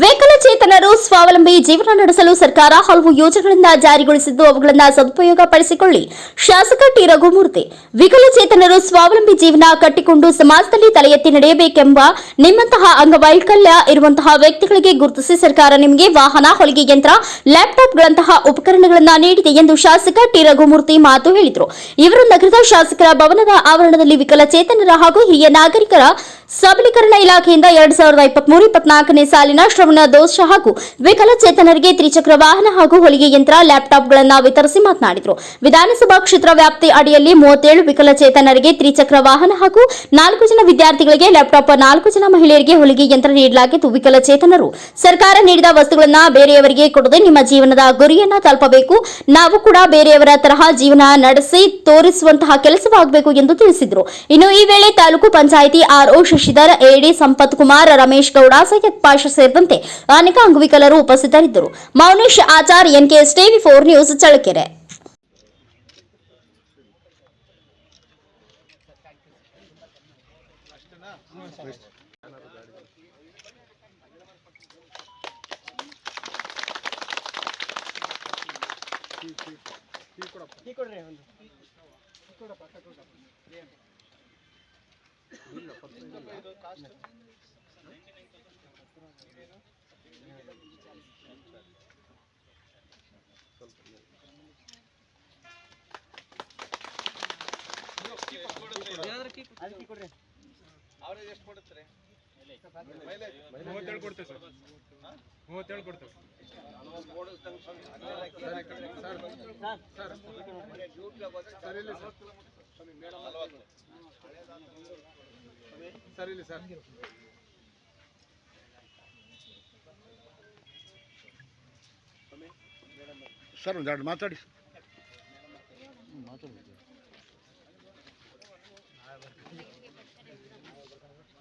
ವಿಕಲಚೇತನರು ಸ್ವಾವಲಂಬಿ ಜೀವನ ನಡೆಸಲು ಸರ್ಕಾರ ಹಲವು ಯೋಜನೆಗಳನ್ನು ಜಾರಿಗೊಳಿಸಿದ್ದು, ಅವುಗಳನ್ನು ಸದುಪಯೋಗ ಪಡಿಸಿಕೊಳ್ಳಿ. ಶಾಸಕ ಟಿ. ರಘುಮೂರ್ತಿ, ವಿಕಲಚೇತನರು ಸ್ವಾವಲಂಬಿ ಜೀವನ ಕಟ್ಟಿಕೊಂಡು ಸಮಾಜದಲ್ಲಿ ತಲೆ ಎತ್ತಿ ನಡೆಯಬೇಕೆಂಬ ನಿಮ್ಮಂತಹ ಅಂಗವೈಕಲ್ಯ ಇರುವಂತಹ ವ್ಯಕ್ತಿಗಳಿಗೆ ಗುರುತಿಸಿ ಸರ್ಕಾರ ನಿಮಗೆ ವಾಹನ, ಹೊಲಿಗೆ ಯಂತ್ರ, ಲ್ಯಾಪ್ಟಾಪ್ಗಳಂತಹ ಉಪಕರಣಗಳನ್ನು ನೀಡಿದೆ ಎಂದು ಶಾಸಕ ಟಿ. ರಘುಮೂರ್ತಿ ಮಾತು ಹೇಳಿದರು. ಇವರು ನಗರದ ಶಾಸಕರ ಭವನದ ಆವರಣದಲ್ಲಿ ವಿಕಲಚೇತನರ ಹಾಗೂ ಹಿರಿಯ ನಾಗರಿಕರ ಸಬಲೀಕರಣ ಇಲಾಖೆಯಿಂದ ಎರಡ್ ಸಾವಿರದ ಇಪ್ಪತ್ಮೂರು, ಇಪ್ಪತ್ನಾಲ್ಕನೇ ಸಾಲಿನ ಶ್ರವಣ ದೋಷ ಹಾಗೂ ವಿಕಲಚೇತನರಿಗೆ ತ್ರಿಚಕ್ರ ವಾಹನ ಹಾಗೂ ಹೊಲಿಗೆ ಯಂತ್ರ, ಲ್ಯಾಪ್ಟಾಪ್ಗಳನ್ನು ವಿತರಿಸಿ ಮಾತನಾಡಿದರು. ವಿಧಾನಸಭಾ ಕ್ಷೇತ್ರ ವ್ಯಾಪ್ತಿ ಅಡಿಯಲ್ಲಿ ಮೂವತ್ತೇಳು ವಿಕಲಚೇತನರಿಗೆ ತ್ರಿಚಕ್ರ ವಾಹನ ಹಾಗೂ ನಾಲ್ಕು ಜನ ವಿದ್ಯಾರ್ಥಿಗಳಿಗೆ ಲ್ಯಾಪ್ಟಾಪ್, ನಾಲ್ಕು ಜನ ಮಹಿಳೆಯರಿಗೆ ಹೊಲಿಗೆ ಯಂತ್ರ ನೀಡಲಾಗಿದ್ದು ವಿಕಲಚೇತನರು ಸರ್ಕಾರ ನೀಡಿದ ವಸ್ತುಗಳನ್ನು ಬೇರೆಯವರಿಗೆ ಕೊಡದೆ ನಿಮ್ಮ ಜೀವನದ ಗುರಿಯನ್ನ ತಲುಪಬೇಕು. ನಾವು ಕೂಡ ಬೇರೆಯವರ ತರಹ ಜೀವನ ನಡೆಸಿ ತೋರಿಸುವಂತಹ ಕೆಲಸವಾಗಬೇಕು ಎಂದು ತಿಳಿಸಿದರು. ಇನ್ನು ಈ ವೇಳೆ ತಾಲೂಕು ಪಂಚಾಯಿತಿ ಆರ್ಒ ಶಶಿಧರ್ ಎಡಿ ಸಂಪತ್ ಕುಮಾರ್, ರಮೇಶ್ ಗೌಡ ಸೈಯದ್ ಪಾಷ ಸೇರಿದಂತೆ ಅನೇಕ ಅಂಗವಿಕಲರು ಉಪಸ್ಥಿತರಿದ್ದರು. Mounesh Achar, NKS TV four news, Challakere. ಮೂವತ್ತೇಳು ಕೊಡ್ತೇವೆ ಸರ್ ಮೂವತ್ತೇಳು ಕೊಡ್ತೇವೆ ಸರ್ ಇಲ್ಲಿ ಸರ್ ಸರ್. ಒಂದು ಎರಡು ಮಾತಾಡಿ. ಒಂದೆರಡು ಮಾತಾಡಿ. ಅಲ್ಲೇ